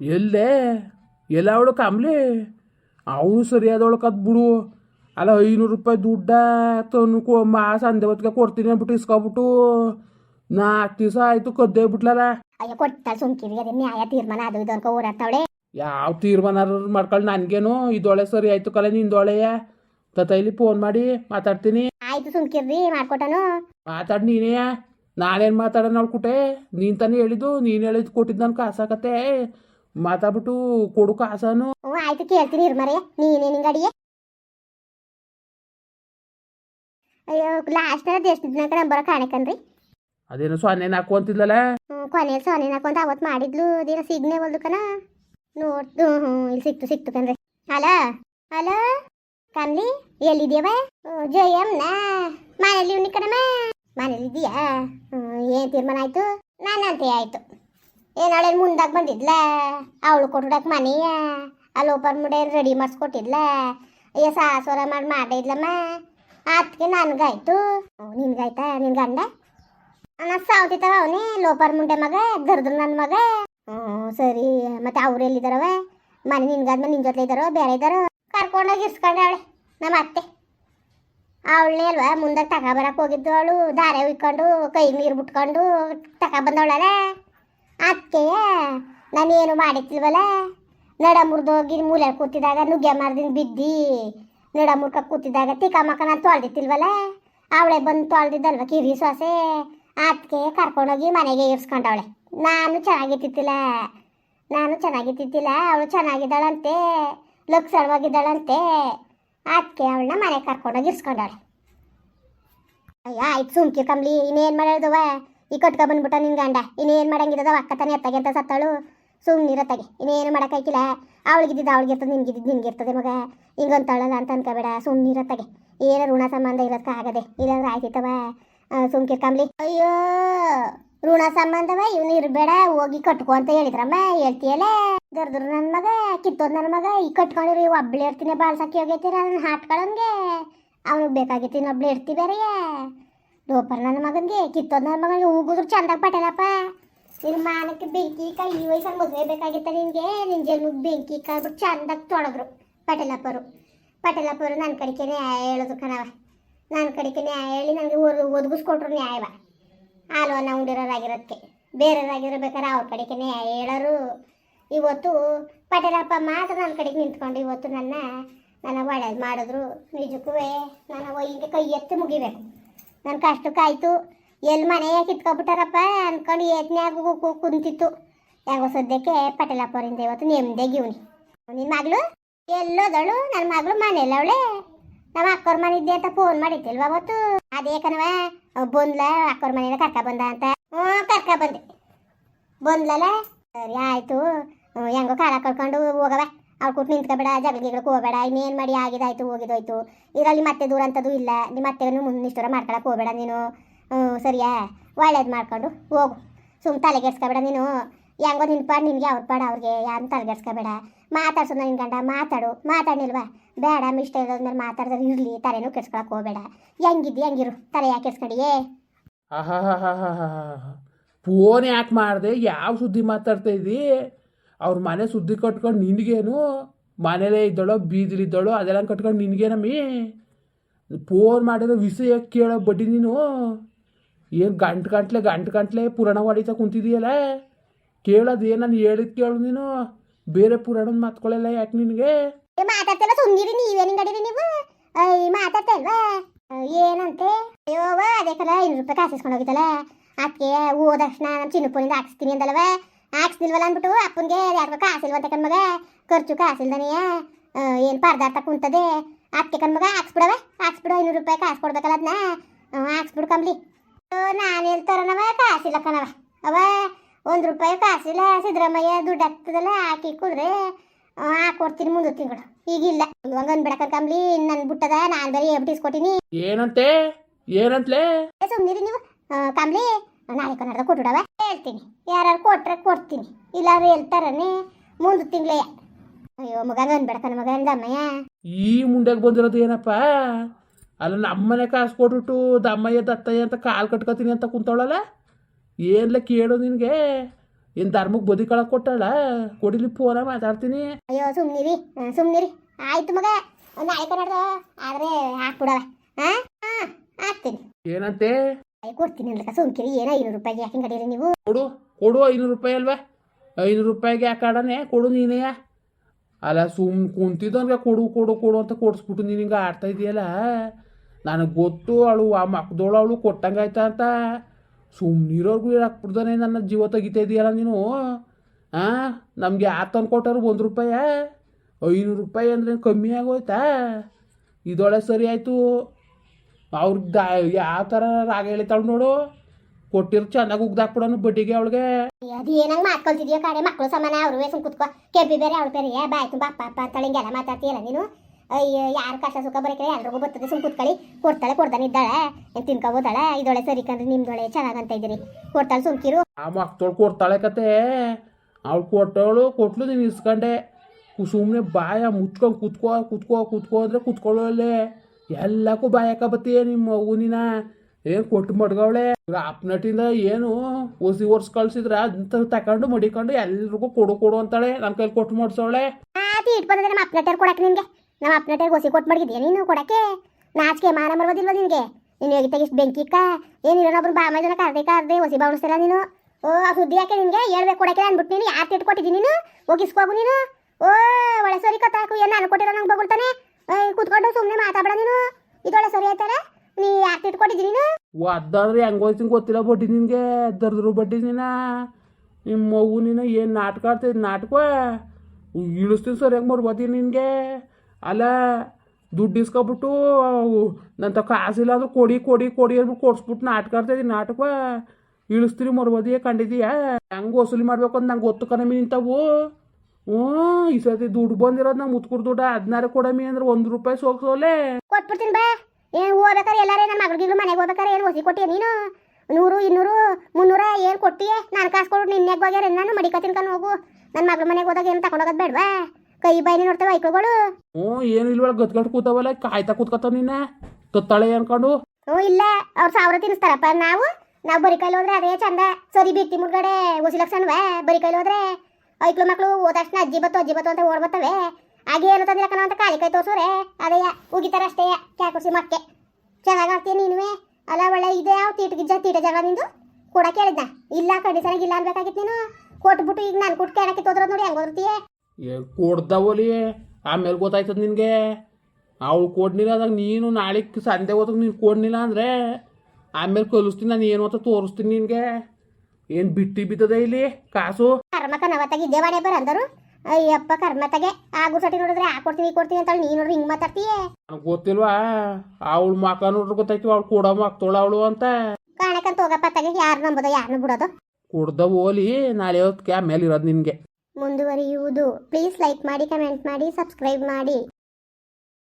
ಎಲ್ಲೇ ಎಲ್ಲ ಅವಳು ಕಾಮ್ಲಿ ಅವಳು ಸರಿಯಾದವಳು ಕದ್ ಬಿಡು. ಅಲ್ಲ ಐನೂರು ರೂಪಾಯಿ ದುಡ್ಡ ತನು ಕೊ ಮಾ ಸಂದೆ ಹೊತ್ತಿಗೆ ಕೊಡ್ತೀನಿ ಅಂದ್ಬಿಟ್ಟು ಇಸ್ಕೊಬಿಟ್ಟು ನಾಲ್ಕು ದಿವಸ ಆಯಿತು ಕದ್ದೇ ಬಿಟ್ಲಲ್ಲ ಅಯ್ಯೋ ಕೊಡ್ತಾಳೆ ಸುಮ್ಕಿರಿ ಅದೇ ನ್ಯಾಯ ತೀರ್ಮಾನ ಅದು ಇದು ಅನ್ಕೊ ಓಡಾಡ್ತಾವಳೆ. ಯಾವ ತೀರ್ಮಾನ ಮಾಡ್ಕೊಳ್ಳಿ ನನಗೇನು? ಇದೊಳೆ ಸರಿ ಆಯ್ತು ಕಲೆ ನಿಂದೊಳೆಯ ತತೈಲಿ ಫೋನ್ ಮಾಡಿ ಮಾತಾಡ್ತೀನಿ. ಆಯ್ತು ಸುಮ್ಕಿರ್ರಿ ಮಾಡ್ಕೊಟ್ಟನು. ಮಾತಾಡ್ ನೀನೇ. ನಾನೇನು ಮಾತಾಡೋಣ ನೋಡ್ಕೊಟ್ಟೆ ನೀನು ತಾನೇ ಹೇಳಿದ್ದು ನೀನು ಹೇಳಿದ್ದು ಕೊಟ್ಟಿದ್ದು ನಾನು ಕಾಸಾಕತ್ತೆ. ಮಾತಾಡ್ಬಿಟ್ಟು ಕೊಡು ಕಾಸನು ಹ್ಞೂ ಆಯ್ತು ಕೇಳ್ತೀನಿ ಇರ್ಮರೆ. ನೀನೇ ನಿಂಗೆ ಅಡಿಗೆ? ಅಯ್ಯೋ ಲಾಸ್ಟ್ ಎಷ್ಟು ದಿನಕ ನಂಬರ ಕಾಣಕನ್ರಿ ಅದೇನೋ ಸೊನ್ನೆ ನಾಕು ಅಂತಿದ್ಲಲ್ಲ ಹ್ಞೂ ಕೊನೆಯಲ್ಲಿ ಸೊನ್ನೆ ಅಂತ ಅವತ್ತು ಮಾಡಿದ್ಲು. ಅದೇನೋ ಸಿಗ್ನೆ ಒಲ್ದು ಕಣ ನೋಡ್ತು ಹ್ಞೂ ಇಲ್ಲಿ ಸಿಕ್ತು ಸಿಕ್ತು ಕಣ್ರಿ. ಹಲೋ ಹಲೋ ಕಮ್ಲಿ ಎಲ್ಲಿದ್ಯವ? ಜಯಮ್ನ? ಮನೇಲಿ ಉಣ್ಣಿ ಕಣಮ್ಮ ಮನೇಲಿ ಇದೀಯಾ ಏನು ತೀರ್ಮಾನ ಆಯ್ತು? ನನ್ನಂತೆ ಆಯ್ತು. ಏನು ನಾಳೆ ಮುಂದಾಗ ಬಂದಿದ್ಲ? ಅವಳು ಕೊಟ್ಬಿಡಕ್ಕೆ ಮನೆಯ ಅಲ್ಲಿ ಓಪನ್ ಮುಡೆ ರೆಡಿ ಮಾಡಿಸ್ಕೊಟ್ಟಿದ್ಲ? ಅಯ್ಯ ಸಾಸೋರ ಮಾಡಿ ಮಾಡಿದ್ಲಮ್ಮ. ಅದಕ್ಕೆ ನನಗಾಯ್ತು. ನಿನ್ಗಾಯ್ತಾ ನಿನ್ ಗಂಡ? ನನ್ನ ಸಾವ್ತಿತ್ತವ ಅವನೇ ಲೋಪರ್ ಮುಂಡೆ ಮಗ ಗರ್ದ್ರ ನನ್ನ ಮಗ. ಹ್ಞೂ ಸರಿ. ಮತ್ತೆ ಅವ್ರು ಎಲ್ಲಿದಾರವ? ಮನೆ ನಿನ್ಗಾದ್ಮೇಲೆ ನಿನ್ ಜೊತೆ ಇದ್ದಾರೋ ಬೇರೆ ಇದ್ದಾರೋ ಕರ್ಕೊಂಡೋಗಿ ಇಸ್ಕೊಂಡೆ ಅವಳೆ, ನಮ್ಮ ಅತ್ತೆ. ಅವಳನ್ನೇ ಅಲ್ವಾ ಮುಂದೆ ತಗೊಬರಕ್ಕೆ ಹೋಗಿದ್ದು ಅವಳು. ದಾರೆ ಉಯ್ಕೊಂಡು, ಕೈ ನೀರು ಬಿಟ್ಕೊಂಡು ತಗೊಬಂದವಳಲ್ಲ ಅದಕ್ಕೆ ನಾನೇನು ಮಾಡಿತ್ತಿಲ್ವಲ್ಲ ನಡ ಮುರಿದೋಗಿ ಮೂಲೆ ಕೂತಿದಾಗ ನುಗ್ಗೆ ಮರದಿಂದ ಬಿದ್ದಿ. ನಡ ಮುರ್ಕ ಕೂತಿದಾಗ ತಿಕ್ಕ ಮಕ್ಕ ನಾನು ತೊಳ್ದಿತ್ತಿಲ್ವಲ್ಲ ಅವಳೆ ಬಂದು ತೊಳ್ದಿದ್ದಲ್ವ ಕಿವಿ ಸೊಸೆ? ಅದಕ್ಕೆ ಕರ್ಕೊಂಡೋಗಿ ಮನೆಗೆ ಇರ್ಸ್ಕೊಂಡವಳೆ. ನಾನು ಚೆನ್ನಾಗಿತ್ತಿಲ್ಲ ನಾನು ಚೆನ್ನಾಗಿತ್ತಿಲ್ಲ ಅವಳು ಚೆನ್ನಾಗಿದ್ದಾಳಂತೆ. ಲಕ್ಷಣವಾಗಿದ್ದಾಳಂತೆ. ಅದಕ್ಕೆ ಅವಳನ್ನ ಮನೆಗೆ ಕರ್ಕೊಂಡೋಗಿ ಇರ್ಸ್ಕೊಂಡವಳೆ. ಅಯ್ಯ, ಆಯ್ತು ಸುಮ್ಕಿ ಕಂಬ್ಲಿ ಇನ್ನೇನು ಮಾಡೋದವ ಈ ಕಟ್ಕ ಬಂದ್ಬಿಟ್ಟ ನಿನ್ ಗಂಡ. ಇನ್ನೇನು ಮಾಡಂಗಿದ್ದದ ಅಕ್ಕ ತಾನೆ ಎತ್ತಗೆ ಅಂತ ಸತ್ತಳು. ಸುಮ್ಮನಿರತ್ತಾಗೆ ಇನ್ನೇನು ಮಾಡೋಕ್ಕಾಗಿಲ್ಲ ಅವಳಿಗಿದ್ದಿದ್ದು ಅವಳಿಗಿರ್ತದೆ ನಿನ್ಗಿದ್ದಿದ್ದು ನಿನ್ಗಿರ್ತದೆ ಮಗ. ಹಿಂಗಂತಾಳಲ್ಲ ಅಂತ ಅನ್ಕೋಬೇಡ. ಸುಮ್ಮನಿರತ್ತಾಗೆ ಏನೋ ಋಣ ಸಂಬಂಧ ಇರೋದಕ್ಕೆ ಆಗದೆ. ಇಲ್ಲಾಂದ್ರೆ ಆಯ್ತಿತ್ತವ. ಸುಮ್ಕೆ ಕಂಬ್ಲಿ ಅಯ್ಯೋ, ಋಣ ಸಂಬಂಧವ? ಇವನು ಇರಬೇಡ. ಹೋಗಿ ಕಟ್ಕೊ ಅಂತ ಹೇಳಿದ್ರಮ್ಮ. ಹೇಳ್ತೀಯಲ್ಲ? ದರ್ದ್ರು ನನ್ನ ಮಗ, ಕಿತ್ತೋದ್ ನನ್ನ ಮಗ. ಈ ಕಟ್ಕೊಂಡಿರಿ ಒಬ್ಳು ಇರ್ತೀನಿ. ಬಾಳ್ಸಕ್ಕೆ ಸಾಕಿ ಹೋಗೈತಿ ನನ್ನ ಹಾಟ್ಗಳನ್ಗೆ ಅವನಿಗೆ ಬೇಕಾಗಿತ್ತು ಇನ್ನೊಬ್ಳು ಇರ್ತಿ ಬೇರೆಯೇ. ಲೋಪರ್ ನನ್ನ ಮಗನಿಗೆ ಕಿತ್ತೋದ್ ನನ್ನ ಮಗನಿಗೆ ಹೂಗುದ್ರು ಚಂದಾಗ ಪಟೇಲಪ್ಪ ನಿನ್ನ ಮಾನಕ್ಕೆ ಬೆಂಕಿ ಕೈ ಈ ವಯಸ್ಸಲ್ಲಿ ಮದುವೆ ಬೇಕಾಗಿತ್ತ ನಿನಗೆ ನಿನ್ನ ಜನ್ಮಕ್ಕೆ ಬೆಂಕಿ ಕಾಯ್ಬಿಟ್ಟು ಚಂದಾಗ ತೊಳೆದ್ರು ಪಟೇಲಪ್ಪರು ಪಟೇಲಪ್ಪರು ನನ್ನ ಕಡೆಗೆ ನ್ಯಾಯ ಹೇಳೋದು ಕಣವ ನನ್ನ ಕಡೆಗೆ ನ್ಯಾಯ ಹೇಳಿ ನನಗೆ ಒದಗಿಸ್ಕೊಟ್ರು ನ್ಯಾಯವ ಹಾಲು ಅನ್ನ ಉಂಡಿರೋರಾಗಿರೋದಕ್ಕೆ ಬೇರೆಯವರಾಗಿರೋ ಅವ್ರ ಕಡೆಗೆ ನ್ಯಾಯ ಹೇಳೋರು ಇವತ್ತು ಪಟೇಲಪ್ಪ ಮಾತ್ರ ನನ್ನ ಕಡೆಗೆ ನಿಂತ್ಕೊಂಡು ಇವತ್ತು ನನ್ನ ನನ್ನ ಒಳ್ಳೇದು ಮಾಡಿದ್ರು ನಿಜಕ್ಕೂ ನಾನು ಹಿಂಗೆ ಕೈ ಎತ್ತಿ ಮುಗಿಬೇಕು ನನ್ನ ಕಷ್ಟಕ್ಕಾಯ್ತು ಎಲ್ಲಿ ಮನೆ ಕಿತ್ಕೊಬಿಟ್ಟಾರಪ್ಪ ಅನ್ಕೊಂಡು ಏತ್ನ್ಯಾಗ ಕುಂತಿತ್ತು. ಯಾಗೋ ಸದ್ಯಕ್ಕೆ ಪಟೇಲಪ್ಪರಿಂದ ಇವತ್ತು ನೆಮ್ಮದಿಯಾಗಿ ಇವನಿ ನಿನ್ನ ಮಗಳು? ಎಲ್ಲೋದಳು? ನನ್ನ ಮಗಳು ಮನೇಲಿ ಅವಳೆ? ನಮ್ಮ ಅಕ್ಕವ್ರ ಮನೆ ಇದ್ದೆ ಅಂತ ಫೋನ್ ಮಾಡಿದ್ದಿಲ್ವ ಅವತ್ತು? ಅದೇ ಕಣವ ಬಂದ್ಲ ಅಕ್ಕವ್ರ ಮನೆಯಿಂದ ಕರ್ಕ ಬಂದ ಅಂತ. ಹ್ಞೂ, ಕರ್ಕ ಬಂದೆ. ಬಂದ್ಲಲ್ಲ ಸರಿ, ಆಯಿತು. ಹೆಂಗೋ ಕಾಲ ಕಳ್ಕೊಂಡು ಹೋಗವ ಅವ್ಳು ಕೂತು ನಿಂತ್ಕೋಬೇಡ ಜಗಳಿಗೆಗಳಿಗೆ ಹೋಗಬೇಡ ಇನ್ನೇನು ಮಾಡಿ ಆಗಿದಾಯ್ತು, ಹೋಗಿದೋಯ್ತು. ಇದರಲ್ಲಿ ಮತ್ತೆ ದೂರ ಅಂತದ್ದು ಇಲ್ಲ ನಿಮ್ಮ ಮತ್ತೆನು ಮುಂದಿಷ್ಟರ ಮಾಡ್ಕೊಳಕ್ಕೆ ಹೋಗಬೇಡ ನೀನು. ಸರಿಯಾ? ಒಳ್ಳೇದು ಮಾಡ್ಕೊಂಡು ಹೋಗು. ಸುಮ್ ತಲೆಗೆಡ್ಸ್ಕೊಬೇಡ ನೀನು. ಹೆಂಗೋ ನಿನ್ನ ಪಾಡು, ನಿನಗೆ ಅವ್ರ ಪಾಡ ಅವ್ರಿಗೆ. ಯಾರನ್ನ ತಲೆಗೆಡ್ಸ್ಕೊಬೇಡ. ಮಾತಾಡ್ಸೋದು ನಿನ್ನ ಗಂಡ, ಮಾತಾಡು. ಮಾತಾಡ್ನಿಲ್ವಾ? ಬೇಡ ಇಷ್ಟ ಇರೋದ್ಮೇಲೆ ಮಾತಾಡಿದ್ರೆ ಇರಲಿ. ತಲೆನೂ ಕೆಡ್ಸ್ಕೊಳಕ್ಕೆ ಹೋಗಬೇಡ. ಹೆಂಗಿದ್ದು, ಹೆಂಗಿರು? ತಲೆ ಯಾಕೆ ಕೆಡ್ಸ್ಕೊಂಡಿಯೇ ಫೋನ್ ಯಾಕೆ ಮಾಡಿದೆ? ಯಾವ ಸುದ್ದಿ ಮಾತಾಡ್ತಾ ಇದ್ದಿ? ಅವ್ರ ಮನೆ ಸುದ್ದಿ ಕಟ್ಕೊಂಡು ನಿನಗೇನು? ಮನೇಲೇ ಇದ್ದಾಳೋ ಬೀದಿಲಿದ್ದಾಳೋ ಅದೆಲ್ಲ ಕಟ್ಕೊಂಡು ನಿನಗೇನಮ್ಮಿ ಫೋನ್ ಮಾಡಿದ್ರೆ ವಿಷಯ ಕೇಳೋ ಬಡ್ಡಿ ನೀನು? ಏನು ಗಂಟು ಗಂಟ್ಲೆ ಗಂಟು ಗಂಟ್ಲೆ ಪುರಾಣ ಹೊಡಿತ ಕುಂತಿದೀಯಲ್ಲ? ಕೇಳೋದು ಏನು ನಾನು ಹೇಳಿದ್ ಕೇಳು ನೀನು? ಬೇರೆ ಪುರಾಣದ ಮಾತ್ಕೊಳ್ಳಲ್ಲ ಯಾಕೆ ನಿನಗೆ? ನೀವು ಏನಂತೆ? ಅಯ್ಯೋ, ಅದೇ ಕಲ ಇನ್ನೂರು ರೂಪಾಯಿ ಕಾಸಿಸ್ಕೊಂಡು ಹೋಗಿದ್ದಲ್ಲ? ಅದಕ್ಕೆ ಹೋದಕ್ಷಣ ನಮ್ಮ ಚಿನ್ನಪ್ಪನಿಂದ ಹಾಕ್ಸ್ತೀನಿ ಅಂದಲ್ವ ಹಾಕ್ಸ್ದಿಲ್ವಲ್ಲ ಅಂದ್ಬಿಟ್ಟು ಅಪ್ಪನಿಗೆ ಯಾರಿಗೋ ಕಾಸಿಲ್ವಂತೆ ಕಣ್ಮಗ ಖರ್ಚು ಕಾಸಿಲ್ದನೆಯ ಏನು ಪರದಾಡ್ತಾ ಕುಂತದೆ. ಅದಕ್ಕೆ ಕಣ್ಮಗ ಹಾಕ್ಸ್ಬಿಡವ ಹಾಕ್ಸ್ಬಿಡು ಐನೂರು ರೂಪಾಯಿ ಕಾಸು ಕೊಡ್ಬೇಕಲ್ಲ ಅದನ್ನ ಹಾಕ್ಸ್ಬಿಡು ಕಂಬ್ಲಿ ನಾನು ಹೇಳ್ತಾರನವ ಕಾಸಿಲ್ಲ ಕಣವ. ಅವ ಒಂದು ರೂಪಾಯಿ ಕಾಸಿಲ್ಲ ಸಿದ್ದರಾಮಯ್ಯ ದುಡ್ಡು ಹಾಕ್ತದಲ್ಲ ಹಾಕಿ ಕುದ್ರೆ ಹಾಕೊಡ್ತೀನಿ ಮುಂದೆ ತಿಂಗಳು ಈಗಿಲ್ಲ. ಹಂಗ ಅನ್ಬಿಡಕ ಕಂಬ್ಲಿ ನನ್ ಬಿಟ್ಟದ ನಾನು ಬೇರೆ ಹೇಳ್ಬಿಟ್ಟಿಸ್ಕೊಟ್ಟಿನಿ ಏನಂತೆ? ಏನಂತಲೇ? ಸುಮ್ಮನಿರಿ ನೀವು. ಕಂಬ್ಲಿ ನಾಳೆ ಕನ್ನಡದ ಕೊಟ್ಬಿಡವ. ಹೇಳ್ತೀನಿ. ಯಾರು ಕೊಟ್ರೆ ಕೊಡ್ತೀನಿ. ಇಲ್ಲಾರು ಹೇಳ್ತಾರನೆ ಮುಂದೆ ತಿಂಗಳೇ. ಅಯ್ಯೋ ಮಗ ಅನ್ಬೇಡ ಕಣ ಮಗ ಅಂದಮ್ಮಯ್ಯ ಈ ಮುಂಡೆಗೆ ಬಂದಿರೋದು ಏನಪ್ಪ? ಅಲ್ಲ ನಮ್ಮನೆ ಕಾಸು ಕೊಟ್ಬಿಟ್ಟು ದಮ್ಮಯ್ಯ ದತ್ತಯ್ಯ ಅಂತ ಕಾಲು ಕಟ್ಕೋತೀನಿ ಅಂತ ಕುಂತವಳಲ್ಲ? ಏನ್ಲ ಕೇಳು ನಿನಗೆ. ಏನು ಧರ್ಮಕ್ಕೆ ಬದಿ ಕಳಕ್ ಕೊಟ್ಟಾಳ? ಕೊಡಿಲಿ ಫೋನ ಮಾತಾಡ್ತೀನಿ. ಅಯ್ಯೋ ಸುಮ್ನಿರಿ. ಸುಮ್ನಿರಿ. ಆಯ್ತು ಮಗ. ನಾಳೆ ಕನ್ನಡ ಆದ್ರೆ ಹಾಕ್ಬಿಡವ. ಹಾ? ಹಾ ಹಾಕ್ತೀನಿ. ಏನಂತೆ? ಕೊಡ್ತೀನಿ ಅನ್ಲಕ್ಕ ಸುಮ್ಕಿರಿ ಏನ ಐನೂರು ರೂಪಾಯಿಗೆ ಯಾಕೆ ಕಡೀರಿ ನೀವು? ಕೊಡು ಕೊಡು ಐನೂರು ರೂಪಾಯಿ ಅಲ್ವಾ? ಐನೂರು ರೂಪಾಯಿಗೆ ಯಾಕೆ ಆಡನೆ ಕೊಡು ನೀನೇ. ಅಲ್ಲ, ಸುಮ್ ಕುಂತಿದ್ದವನ್ಗೆ ಕೊಡು ಕೊಡು ಕೊಡು ಅಂತ ಕೊಡಿಸ್ಬಿಟ್ಟು ನೀನು ಹಿಂಗೆ ಆಡ್ತಾ ಇದೆಯಲ್ಲ? ನನಗೆ ಗೊತ್ತು ಅವಳು, ಆ ಮಕ್ಕದೋಳು ಅವಳು ಕೊಟ್ಟಂಗಾಯ್ತಾ ಅಂತ. ಸುಮ್ಮನಿರೋರ್ಗು ಹಾಕ್ಬಿಡ್ದಾನೆ ನನ್ನ ಜೀವ ತೆಗಿತಾ ಇದೆಯಲ್ಲ ನೀನು. ಹಾಂ ನಮಗೆ ಆ ತಂದು ಕೊಟ್ಟರು ಒಂದು ರೂಪಾಯ ಐನೂರು ರೂಪಾಯಿ ಅಂದ್ರೆ ಕಮ್ಮಿ ಆಗೋಯ್ತಾ? ಇದೊಳೆ ಸರಿ ಆಯಿತು. ಅವ್ರಿಗೆ ಯಾವ ಥರ ರಾಗ ಹೇಳಿತಾಳು ನೋಡು. ಕೊಟ್ಟಿರೋ ಚೆನ್ನಾಗಿ ಉಗ್ದಾಕ್ಬಿಡೋನು ಬಡ್ಡಿಗೆ ಅವಳಿಗೆ. ಅದು ಏನಂಗ್ ಮಾತ್ಕೊಳ್ತಿದ್ಯೋ ಕಾಡೆ ಮಕ್ಕಳು ಸಮಾನ ಅವ್ರು ಸುಮ್ ಕುತ್ಕೋ. ಕೆಬ್ಬಿ ಬೇರೆ ಅವಳು ಬೇರೆ. ಬಾಯ್ ತುಂಬ ಅಪ್ಪ ಅಪ್ಪ ಅಂತೇಳಿ ಹಿಂಗೆಲ್ಲ ಮಾತಾಡ್ತೀಯಲ್ಲ ನೀನು? ಅಯ್ಯೋ ಯಾರು ಕಷ್ಟ ಸುಖ ಬರೀಕರೆ ಎಲ್ರಿಗೂ ಬರ್ತದೆ ಸುಮ್ ಕುತ್ಕೊಳ್ಳಿ. ಕೊಡ್ತಾಳೆ ಕೊಡ್ದಾನೆ ಇದ್ದಾಳೆ. ಏನು ತಿನ್ಕೋಬೋದಾಳೆ? ಇದೊಳೆ ಸರಿ ಕಂಡ್ರಿ ನಿಮ್ದೊಳೆ ಚೆನ್ನಾಗಂತ ಇದ್ದೀರಿ. ಕೊಡ್ತಾಳೆ ಸುಮ್ಕಿರು ಆ ಮಕ್ಕಳು ಕೊಡ್ತಾಳೆ ಕತೆ. ಅವಳು ಕೊಟ್ಟವಳು ಕೊಟ್ಲು ನೀನು ಇಸ್ಕೊಂಡೆ. ಸುಮ್ಮನೆ ಬಾಯ ಮುಚ್ಕೊಂಡು ಕುತ್ಕೋ ಕುತ್ಕೋ ಕುತ್ಕೋ ಅಂದರೆ ಕುತ್ಕೊಳ್ಳೋಲ್ಲೇ ಎಲ್ಲಕ್ಕೂ ಬಾಯಕ ಬತ್ತೀಯ ನಿಮ್ಮ ಮಗುನಿನ ಏನು ಕೊಟ್ಟು ಮಡ್ಗವಳೆ? ಅಪ್ನಟಿಂದ ಏನು ಓಸಿ ಓರ್ಸ್ ಕಳ್ಸಿದ್ರ ಅಂತ ತಕೊಂಡು ಮಡಿಕೊಂಡು ಎಲ್ರಿಗೂ ಕೊಡು ಕೊಡು ಅಂತಾಳೆ ನನ್ನ ಕೈಲಿ ಕೊಟ್ಟು ಮಾಡ್ಸವಳೆ ಆತಿ ಇಟ್ ಬಂದಿದೆ ನಮ್ಮ ಅಪ್ನಟರ್ ಕೊಡಕ್ಕೆ ನಿನ್ಗೆ. ನಮ್ಮ ಅಪ್ನಟರ್ ಗೊಸಿ ಕೊಟ್ಟು ಮಡಗಿದ್ಯಾ ನೀನು ಕೊಡಕ್ಕೆ? ನಾಚಿಕೆ ಮಾನ ಮರ್ಬೋದಿಲ್ವ ನಿನ್ಗೆ? ನೀನು ಹೋಗಿ ತೆಗಿಸ್ ಬೆಂಕಿಕ್ಕ? ಏನಿರೋನೊಬ್ರು ಬಾ ಮೈದನ ಕರ್ದೆ ಕರ್ದೆ ಹೊಸಿ ಬಾವಣಿಸ್ತಿಲ್ಲ ನೀನು? ಓ ಸುದ್ದಿ ಯಾಕೆ ನಿನಗೆ? ಹೇಳ್ಬೇಕು ಕೊಡಕ್ಕೆ ಅಂದ್ಬಿಟ್ಟು ನೀನು. ಯಾರು ತಿಟ್ಟು ಕೊಟ್ಟಿದ್ದೀನಿ ನೀನು ಹೋಗಿಸ್ಕೋಗು ನೀನು? ಓ, ಒಳ್ಳೆ ಸರಿ ಕತ್ತಾಕು ಏನು ನಾನು ನಂಗೆ ಬಗ್ಳ್ತಾನೆ? ಕೂತ್ಕೊಂಡು ಸುಮ್ಮನೆ ಮಾತಾಡ ನೀನು. ಇದೊಳ ಸರಿ ನೀ ಯಾಕೆ ತಿಟ್ಟು ಕೊಟ್ಟಿದ್ದೀನಿ ನೀನು ಒದ್ದಾದ್ರೆ ಹೆಂಗೋಯ್ತು ಗೊತ್ತಿಲ್ಲ ಬಡ್ಡಿ ನಿನಗೆ. ದರ್ದ್ರು ಬಡ್ಡಿ ನೀನ. ನಿಮ್ಮ ಮಗು ನೀನು ಏನು ನಾಟಕ ಆಡ್ತಿದ್ ನಾಟಕ? ಇಳಿಸ್ತೀನಿ ಸರಿಯಾಗಿ ಬರ್ಬೋದಿ ನಿನಗೆ. ಅಲ್ಲ, ದುಡ್ಡು ಇಸ್ಕೊಬಿಟ್ಟು ನನ್ನ ಕಾಸಿಲ್ಲ ಅಂದ್ರೆ ಕೊಡಿ ಕೊಡಿ ಕೊಡಿ ಅಂದ್ಬಿಟ್ಟು ಕೊಡ್ಸ್ಬಿಟ್ಟು ನಾಟಕ ಆಡ್ತಿದ್ದೀನಿ ನಾಟಕ. ಇಳಿಸ್ತೀನಿ ಮರ್ಬೋದಿಯೇ ಕಂಡಿದೀಯಾ ಹೆಂಗೆ ವಸೂಲಿ ಮಾಡ್ಬೇಕು ಅಂತ ನಂಗೆ ಗೊತ್ತು ಕಣಮಿ ನಿಂತವು. ಹ್ಞೂ ಈ ಸತಿ ದುಡ್ಡು ಬಂದಿರೋದು ನಮ್ಮ ಮುತ್ಕುರ್ ದುಡ್ಡು ಹದಿನಾರು ಕೊಡಮಿ ಅಂದ್ರೆ ಒಂದು ರೂಪಾಯಿ ಸೋಗ್ಸೋಲೆ ಕೊಟ್ಬಿಡ್ತೀನಿ ಬಾ. ಏನು ಹೋಗ್ಬೇಕಾರೆ ಎಲ್ಲಾರೇ ನನ್ನ ಮಗಳಿಗೆ ಮನೆಗೆ ಹೋಗ್ಬೇಕಾರೆ ಏನು ಹೊಸಿ ಕೊಟ್ಟಿಯ ನೀನು? ನೂರು ಇನ್ನೂರು ಮುನ್ನೂರ ಏನು ಕೊಟ್ಟಿಯೇ? ನಾನು ಕಾಸು ಕೊಡು ನಿನ್ನೆಗೆ ಹೋಗ್ಯಾರ ನಾನು ಮಡಿಕ ಕಣ್ ಹೋಗು. ನನ್ನ ಮಗಳ ಮನೆಗೆ ಹೋದಾಗ ಏನು ತಗೊಂಡೋಗೋದು ಬೇಡವಾ? ಕೈ ಬಾಯಿನಿ ನೋಡ್ತೇವೆ ಐಕೋಗಳು ಹ್ಞೂ ಏನು ಇಲ್ವಲ್ಲ ಗತ್ಗಟ್ಟು ಕೂತಾವಲ್ಲ ಕಾಯ್ತಾ ಕೂತ್ಕೊತಾವ ನಿನ್ನ. ತೊತ್ತಾಳೆ ಅನ್ಕೊಂಡು. ಹ್ಞೂ ಇಲ್ಲ ಅವ್ರು ಸಾವಿರ ತಿನ್ನಿಸ್ತಾರಪ್ಪ ನಾವು ನಾವು ಬರಿ ಕೈಲಿ ಹೋದ್ರೆ ಅದೇ ಚಂದ. ಸರಿ ಬಿಟ್ಟಿ ಮುಡ್ಗಡೆ ಹೊಸಿ ಲಕ್ಷಣವೇ ಬರಿ ಕೈಲಿ ಹೋದ್ರೆ? ಐಕ್ಳು ಮಕ್ಕಳು ಹೋದಕ್ಷಣ ಅಜ್ಜಿ ಬತ್ತು ಅಜ್ಜಿ ಬತ್ತು ಅಂತ ಓಡ್ಬತ್ತವೆ ಹಾಗೆ ಏನು ತಂದಿಲ್ಲ ಕಣ ಅಂತ ಕಾಲಿ ಕೈ ತೋರ್ಸೋರೆ. ಅದೇ ಉಗಿತಾರೆ ಅಷ್ಟೇ ಕ್ಯಾಕುಸಿ ಮಕ್ಕೆ ಚೆನ್ನಾಗಿ ಆಡ್ತೀಯ ನೀನುವೆ? ಅಲ್ಲ, ಒಳ್ಳೆ ಇದೆ ಯಾವ ತೀಟ ಗಿಜ್ಜ, ತೀಟ ಜಗಳ ನಿಂದು? ಕೂಡ ಕೇಳಿದ್ನ? ಇಲ್ಲ ಕಂಡೀಸನಾಗಿ ಇಲ್ಲ ಅನ್ಬೇಕಾಗಿತ್ತು ನೀನು. ಕೊಟ್ಬಿಟ್ಟು ಈಗ ನಾನು ಕೊಟ್ಟು ಕೇಳಕ್ಕೆ ತೋದ್ರದ್ ನೋಡಿ, ಹೆಂಗ್ ಓದ್ತೀಯ? ಕೊಡ್ದವಲಿ ಆಮೇಲೆ ಗೊತ್ತಾಯ್ತದ ನಿನಗೆ. ಅವಳು ಕೊಡ್ನಿಲ್ಲ ಅದಾಗ ನೀನು ನಾಳೆ ಸಂಜೆ ಹೋದಾಗ ನೀನು ಕೊಡ್ನಿಲ್ಲ ಅಂದರೆ, ಆಮೇಲೆ ಕಲಿಸ್ತೀನಿ, ನಾನು ಏನು ಅಂತ ತೋರಿಸ್ತೀನಿ ನಿನಗೆ. ಏನು ಬಿಟ್ಟಿ ಬಿದ್ದದ ಇಲ್ಲಿ ಕಾಸು? ಕರ್ಮಕ ನವತ್ತಾಗಿ ದೇವಾಣೆ ಬರ ಅಂದರು. ಅಯ್ಯಪ್ಪ ಕರ್ಮತಗೆ ಆ ಗುಸಟಿ ನೋಡಿದ್ರೆ ಆ ಕೊಡ್ತೀನಿ ಕೊಡ್ತೀನಿ ಅಂತ ನೀ ನೋಡ್ರಿ ಹಿಂಗ್ ಮಾತಾಡ್ತೀಯ? ನನಗೆ ಗೊತ್ತಿಲ್ವಾ ಅವಳು ಮಕ ನೋಡ್ರಿ ಗೊತ್ತಾಯ್ತು ಅವಳು ಕೂಡ ಮಕ್ತೋಳ ಅವಳು ಅಂತ. ಕಾಣಕಂತ ಹೋಗಪ್ಪ ತಗೆ ಯಾರು ನಂಬುದ ಯಾರನ್ನು ಬಿಡೋದು. ಕುಡ್ದ ಓಲಿ ನಾಳೆ ಹೊತ್ತಿಗೆ ಆಮೇಲೆ ಇರೋದು ನಿನ್ಗೆ. ಮುಂದುವರಿಯುವುದು. ಪ್ಲೀಸ್ ಲೈಕ್ ಮಾಡಿ ಕಮೆಂಟ್ ಮಾಡಿ ಸಬ್ಸ್ಕ್ರೈಬ್ ಮಾಡಿ.